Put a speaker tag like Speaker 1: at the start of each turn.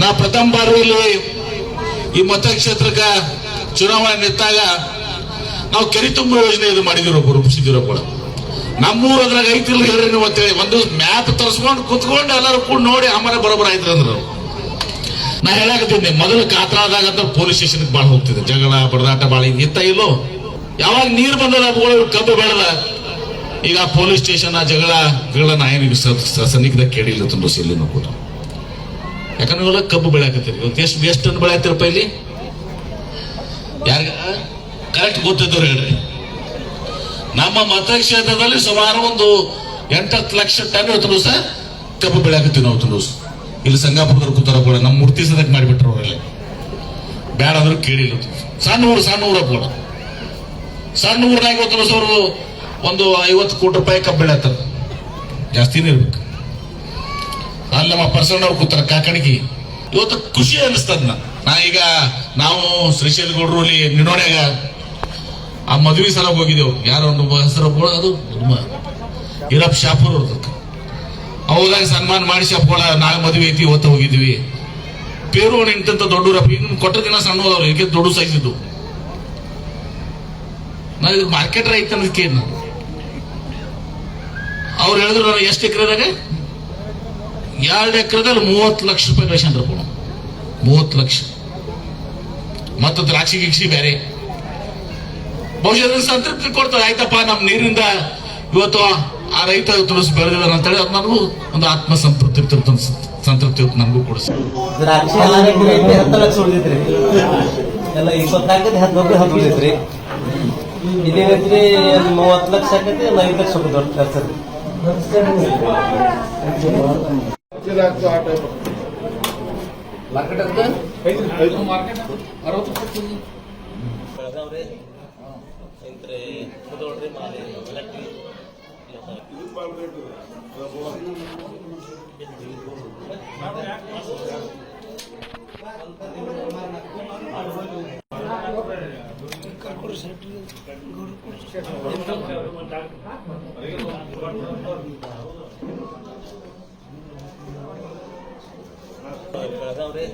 Speaker 1: ನಾ ಪ್ರಥಮ ಬಾರಿಯಲ್ಲಿ ಈ ಮತಕ್ಷೇತ್ರಕ್ಕೆ ಚುನಾವಣೆ ನಿಂತಾಗ ನಾವು ಕೆರೆ ತುಂಬ ಯೋಜನೆ ಇದು ಮಾಡಿದಿರೋ ರೂಪಿಸಿದಿರೋ ಕೂಡ ನಮ್ಮೂರ ಅದ್ರಾಗ ಐತಿಲ್ಲ ಹೇಳ್ರಿ ನೀವು ಅಂತೇಳಿ. ಒಂದು ಮ್ಯಾಪ್ ತರಿಸ್ಕೊಂಡು ಕುತ್ಕೊಂಡು ಎಲ್ಲರೂ ಕೂಡ ನೋಡಿ ಆಮೇಲೆ ಬರೋಬರ ಆಯ್ತು ಅಂದ್ರು. ನಾ ಹೇಳಕತ್ತೀನಿ, ಮೊದಲು ಕಾತ್ರಾದಾಗ ಅಂತ ಪೊಲೀಸ್ ಸ್ಟೇಷನ್ ಭಾಳ ಹೋಗ್ತಿದ್ದೆ. ಜಗಳ, ಬಡದಾಟ ಭಾಳ ಇಂತ ಇಲ್ಲೋ. ಯಾವಾಗ ನೀರು ಅವುಗಳು ಕಬ್ಬು ಬೆಳೆದ. ಈಗ ಪೊಲೀಸ್ ಸ್ಟೇಷನ್ ಆ ಜಗಳ ಗಳ ನಾ ಏನು ಸನ್ನಿಗ್ಧ ಕೇಳಿಲ್ಲ ತುಂಬ ಇಲ್ಲಿನೂ ಕೂಡ. ಯಾಕಂದ್ರೆ ಕಬ್ಬು ಬೆಳೆಯಾಕತ್ತೀರಿ. ಇವತ್ತು ಎಷ್ಟು ಎಷ್ಟು ಟನ್ ಬೆಳೆಯತ್ತೀರಪ್ಪ ಇಲ್ಲಿ? ಯಾರಿಗ? ಕರೆಕ್ಟ್ ಗೊತ್ತಿದ್ದವ್ರು ಹೇಳ್ರಿ. ನಮ್ಮ ಮತಕ್ಷೇತ್ರದಲ್ಲಿ ಸುಮಾರು ಒಂದು ಎಂಟತ್ತು ಲಕ್ಷ ಟನ್ ಇವತ್ತು ಸರ್ ಕಬ್ಬು ಬೆಳೆಯಾಕತ್ತೀವಿ ನಾವು ತುಲೂಸ್ ಇಲ್ಲಿ ಸಂಗಾಪುರದವ್ರು ಕೂತಾರ ಕೂಡ, ನಮ್ಮ ಮೂರ್ತಿ ಸದಕ್ಕೆ ಮಾಡಿಬಿಟ್ರು ಅವರಲ್ಲಿ ಬೇಡ ಅಂದ್ರೂ ಕೇಳಿಲ್ಲ. ಸಣ್ಣ ಊರು, ಸಣ್ಣ ಊರ ಕೂಡ. ಸಣ್ಣ ಊರ್ನಾಗ ಇವತ್ತು ಅವರು ಒಂದು ಐವತ್ತು ಕೋಟಿ ರೂಪಾಯಿ ಕಬ್ಬು ಬೆಳೆಯತ್ತಾರ ಜಾಸ್ತಿನೇ ಇರ್ಬೇಕು. ಅಲ್ಲಿ ನಮ್ಮ ಅವರು ಕೂತಾರ ಕಾಕಣಿಗೆ ಇವತ್ತು ಖುಷಿ ಅನಿಸ್ತದ ನಾ ಈಗ ನಾವು ಶ್ರೀಶೈಲ್ ಗೌಡ್ರು ಅಲ್ಲಿ ನಿಡೋಣ್ಯಾಗ ಆ ಮದುವೆ ಸಲ ಹೋಗಿದ್ದೆವು. ಯಾರೋ ಒಂದು ಹೆಸರು ಅದು ಇರಪ್ ಶಾಪುರ್ ಅವಾಗ ಸನ್ಮಾನ ಮಾಡಿ ಶಾಪುಗಳ ನಾಳೆ ಮದುವೆ ಐತಿ ಇವತ್ತು ಹೋಗಿದ್ವಿ. ಪೇರು ನಿಂತ ದೊಡ್ಡೂರಪ್ಪ ಇನ್ನು ಕೊಟ್ಟ ದಿನ ಸಣ್ಣ ಹೋದವ್ರು ಇದಕ್ಕೆ ದೊಡ್ಡ ಸೈಜ್ ಇದ್ದು. ನಾ ಇದು ಮಾರ್ಕೆಟ್ ಐತೆ ಅನ್ನೋದಕ್ಕೆ ನಾನು. ಅವ್ರು ಹೇಳಿದ್ರು ನಾನು ಎಷ್ಟು ಎಕರೆದಾಗ? ಎರಡು ಎಕರೆದಲ್ಲಿ ಮೂವತ್ತು ಲಕ್ಷ ರೂಪಾಯಿ ಗಳಿಸ್ಕೊಂಡ್ರು ಕೊಡು ಮೂವತ್ತು ಲಕ್ಷ. ಮತ್ತು ದ್ರಾಕ್ಷಿ ಗಿಕ್ಷಿ ಬೇರೆ ಬಹುಶಃ ಸಂತೃಪ್ತಿ ಕೊಡ್ತಾರೆ. ಆಯ್ತಪ್ಪ ನಮ್ಮ ನೀರಿಂದ ಇವತ್ತು ಆ ರೈತ ತುಳಸಿ ಬೆಳೆದಿದ್ದಾನೆ ಅಂತೇಳಿ ಅದು ನನಗೂ ಒಂದು ಆತ್ಮ ಸಂತೃಪ್ತಿ ಸಂತೃಪ್ತಿ ನನಗೂ ಕೊಡಿಸಿ
Speaker 2: ಮೂವತ್ತು ಎಕರೆ ಐತಿ ಹತ್ತು ಲಕ್ಷ ಎಲ್ಲ ಬಗ್ಗೆ ಹತ್ತು ಉಳಿದೈತ್ರಿ. ಇದೇನೈತ್ರಿ ಮೂವತ್ತು ಲಕ್ಷ ಆಕೈತಿ ಒಂದು ಐದು ಹೋಗುದು ದೊಡ್ಡ ಖರ್ಚು ಬೆಳಗಾವ್ರಿ ಇಂತ್ರಿ ಕುದೋಳ್ರಿ ಮಾಲಿ ಎಲಕ್ಟ್ರಿ ಬೆಳಗಾವ್ರಿ